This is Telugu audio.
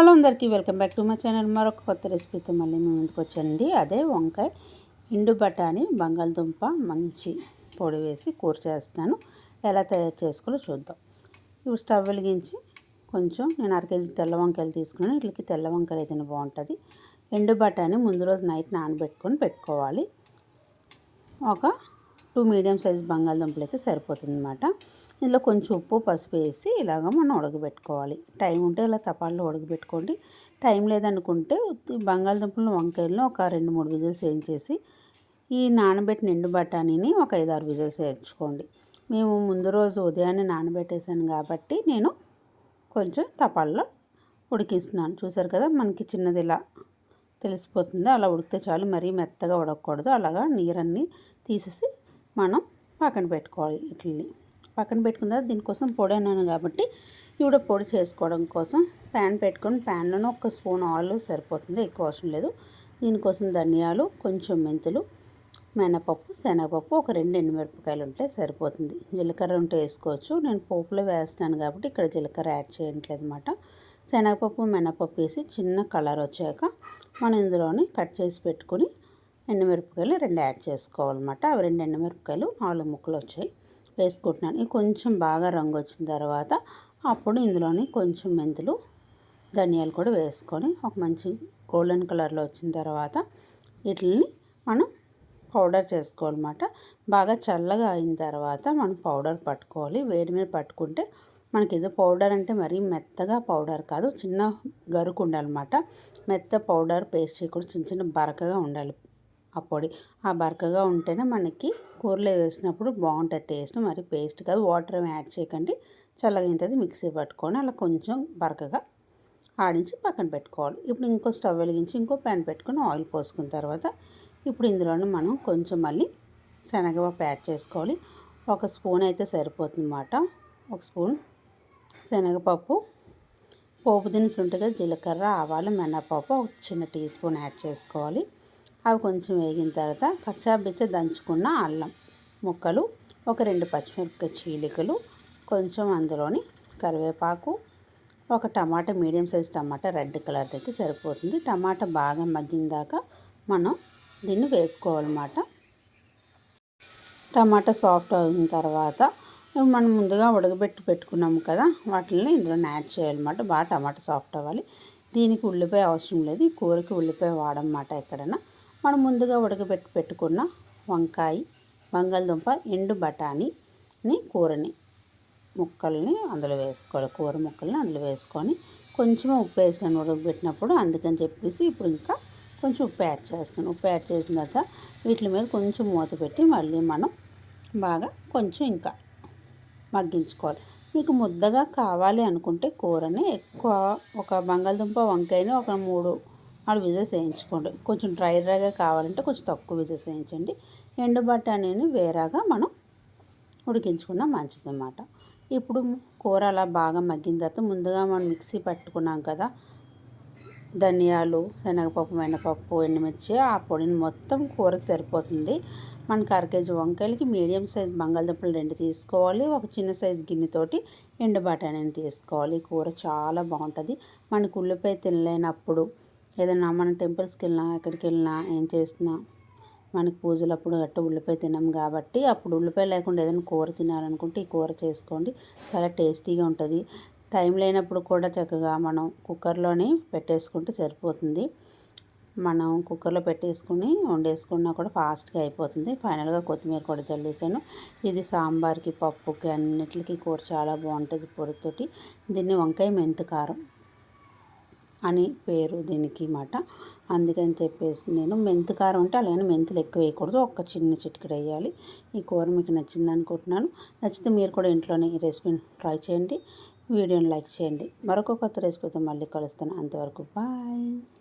హలో అందరికీ welcome back to my channel. మరొక కొత్త రెసిపీతో మళ్ళీ మేము ముందుకు వచ్చానండి. అదే వంకాయ ఎండు బఠానీ బంగాళదుంప మంచి పొడి వేసి కూర చేస్తాను. ఎలా తయారు చేసుకోవాలో చూద్దాం. ఇప్పుడు స్టవ్ వెలిగించి కొంచెం నేను అర కేజీ తెల్ల వంకాయలు తీసుకున్నాను. వీటికి తెల్ల వంకాయలు అయితేనే బాగుంటుంది. ఎండు బఠానీ ముందు రోజు నైట్ నానబెట్టుకొని పెట్టుకోవాలి. ఒక టూ మీడియం సైజ్ బంగాళదుంపలు అయితే సరిపోతుంది అనమాట ఇందులో కొంచెం ఉప్పు పసుపు వేసి ఇలాగ మనం ఉడకబెట్టుకోవాలి. టైం ఉంటే ఇలా తపాల్లో ఉడకబెట్టుకోండి. టైం లేదనుకుంటే బంగాళదుంపలను వంకాయలను ఒక రెండు మూడు విజిల్స్ వేయించేసి ఈ నానబెట్టిన ఎండు బఠానీని ఒక ఐదు ఆరు విజిల్స్ వేయించుకోండి. మేము ముందు రోజు ఉదయాన్నే నానబెట్టేసాను కాబట్టి నేను కొంచెం తపాల్లో ఉడికిస్తున్నాను. చూసారు కదా మనకి చిన్నది ఇలా తెలిసిపోతుంది. అలా ఉడికితే చాలు మరీ మెత్తగా ఉడకకూడదు. అలాగా నీరన్నీ తీసేసి మనం పక్కన పెట్టుకోవాలి ఇట్లని పక్కన పెట్టుకున్న తర్వాత దీనికోసం పొడి అన్నాను కాబట్టి ఇవిడ పొడి చేసుకోవడం కోసం ప్యాన్ పెట్టుకొని ప్యాన్లోనే ఒక స్పూన్ ఆయిల్ సరిపోతుంది ఎక్కువ అవసరం లేదు. దీనికోసం ధనియాలు కొంచెం మెంతులు మినపప్పు శనగపప్పు ఒక రెండు ఎండుమిరపకాయలు ఉంటే సరిపోతుంది. జీలకర్ర ఉంటే వేసుకోవచ్చు. నేను పోపులో వేస్తాను కాబట్టి ఇక్కడ జీలకర్ర యాడ్ చేయట్లేదు అనమాట శనగపప్పు మినపప్పు వేసి చిన్న కలర్ వచ్చాక మనం ఇందులోని కట్ చేసి పెట్టుకుని ఎండుమిరపకాయలు రెండు యాడ్ చేసుకోవాలన్నమాట. అవి రెండు ఎండుమిరపకాయలు నాలుగు ముక్కలు వచ్చాయి. వేసుకుంటున్నాను. ఇవి కొంచెం బాగా రంగు వచ్చిన తర్వాత అప్పుడు ఇందులోని కొంచెం మెంతులు ధనియాలు కూడా వేసుకొని ఒక మంచి గోల్డెన్ కలర్లో వచ్చిన తర్వాత వీటిని మనం పౌడర్ చేసుకోవాలన్నమాట. బాగా చల్లగా అయిన తర్వాత మనం పౌడర్ పట్టుకోవాలి. వేడి మీద పట్టుకుంటే మనకి ఏదో పౌడర్ అంటే మరీ మెత్తగా పౌడర్ కాదు చిన్న గరుకు ఉండాలన్నమాట. మెత్త పౌడర్ పేస్ట్ కూడా చిన్న చిన్న బరకగా ఉండాలి. ఆ పొడి. ఆ బరకగా ఉంటేనే మనకి కూరలో వేసినప్పుడు బాగుంటుంది టేస్ట్. మరి పేస్ట్ కాదు వాటర్ ఏమి యాడ్ చేయకండి. చల్లగా మిక్సీ పట్టుకొని అలా కొంచెం బరకగా ఆడించి పక్కన పెట్టుకోవాలి. ఇప్పుడు ఇంకో స్టవ్ వెలిగించి ఇంకో ప్యాన్ పెట్టుకొని ఆయిల్ పోసుకున్న తర్వాత ఇప్పుడు ఇందులోనే మనం కొంచెం మళ్ళీ శనగపప్పు యాడ్ చేసుకోవాలి. ఒక స్పూన్ అయితే సరిపోతుందన్నమాట. ఒక స్పూన్ శనగపప్పు పోపు దినుసు ఉంటుంది జీలకర్ర ఆవాలు మినపప్పు ఒక చిన్న టీ స్పూన్ యాడ్ చేసుకోవాలి. అవి కొంచెం వేగిన తర్వాత కచ్చాబిచ్చ దంచుకున్న అల్లం ముక్కలు ఒక రెండు పచ్చిమిరపకాయ చీలికలు కొంచెం అందులోని కరివేపాకు ఒక tomato medium size tomato red colour అయితే సరిపోతుంది. టమాటా బాగా మగ్గిన దాకా మనం దీన్ని వేపుకోవాలన్నమాట. టమాటా సాఫ్ట్ అయిన తర్వాత మనం ముందుగా ఉడకబెట్టి పెట్టుకున్నాము కదా వాటిని ఇందులో యాడ్ చేయాలన్నమాట. బాగా టమాటా సాఫ్ట్ అవ్వాలి. దీనికి ఉల్లిపాయ అవసరం లేదు. ఈ కూరకి ఉల్లిపాయ వాడమాట ఎక్కడైనా మనం ముందుగా ఉడకబెట్టి పెట్టుకున్న వంకాయ బంగాళదుంప ఎండు బఠానీని కూరని ముక్కల్ని అందులో వేసుకోవాలి. కూర ముక్కల్ని అందులో వేసుకొని కొంచెం ఉప్పు వేసాను ఉడకబెట్టినప్పుడు. అందుకని చెప్పేసి ఇప్పుడు ఇంకా కొంచెం ఉప్పు యాడ్ చేస్తాను. ఉప్పు యాడ్ చేసిన తర్వాత వీటి మీద కొంచెం మూత పెట్టి మళ్ళీ మనం బాగా కొంచెం ఇంకా మగ్గించుకోవాలి. మీకు ముద్దగా కావాలి అనుకుంటే కూరని ఎక్కువ ఒక బంగాళదుంప వంకాయని ఒక మూడు నాలుగు విజిల్స్ వేయించుకోండి కొంచెం డ్రై డ్రైగా కావాలంటే కొంచెం తక్కువ విజిల్స్ వేయించండి ఎండు బఠానీని వేరేగా మనం ఉడికించుకున్న మంచిదన్నమాట. ఇప్పుడు కూర అలా బాగా మగ్గిన తర్వాత ముందుగా మనం మిక్సీ పట్టుకున్నాం కదా ధనియాలు శనగపప్పు మినపప్పు ఎండుమిర్చి ఆ పొడిని మొత్తం కూరకు సరిపోతుంది. మనకు అర కేజీ వంకాయలకి మీడియం సైజ్ బంగాళదుంపలు రెండు తీసుకోవాలి. ఒక చిన్న సైజ్ గిన్నెతోటి ఎండు బఠానీని తీసుకోవాలి. కూర చాలా బాగుంటుంది. మనకు ఉల్లిపాయ తినలేనప్పుడు ఏదైనా మన టెంపుల్స్కి వెళ్ళినా ఎక్కడికి వెళ్ళినా ఏం చేసినా మనకి పూజలప్పుడు గట్ట ఉల్లిపాయ తినం కాబట్టి అప్పుడు ఉల్లిపాయ లేకుండా ఏదైనా కూర తినాలనుకుంటే ఈ కూర చేసుకోండి. చాలా టేస్టీగా ఉంటుంది. టైం లేనప్పుడు కూడా చక్కగా మనం కుక్కర్లోనే పెట్టేసుకుంటే సరిపోతుంది. మనం కుక్కర్లో పెట్టేసుకుని వండేసుకున్నా కూడా ఫాస్ట్గా అయిపోతుంది. ఫైనల్గా కొత్తిమీర కూడా చల్లేసాను. ఇది సాంబార్కి పప్పుకి అన్నిటికీ కూర చాలా బాగుంటుంది పొడితోటి దీన్ని వంకాయ మెంతు కారం. అని పేరు దీనికి మాట. అందుకని చెప్పేసి నేను మెంతు కారం ఉంటే అలాగే మెంతులు ఎక్కువ వేయకూడదు. ఒక్క చిన్న చిటికెడు వేయాలి. ఈ కూర మీకు నచ్చింది అనుకుంటున్నాను. నచ్చితే మీరు కూడా ఇంట్లోనే ఈ రెసిపీని ట్రై చేయండి. వీడియోని లైక్ చేయండి. మరొక కొత్త రెసిపీతో మళ్ళీ కలుస్తాను. అంతవరకు బాయ్.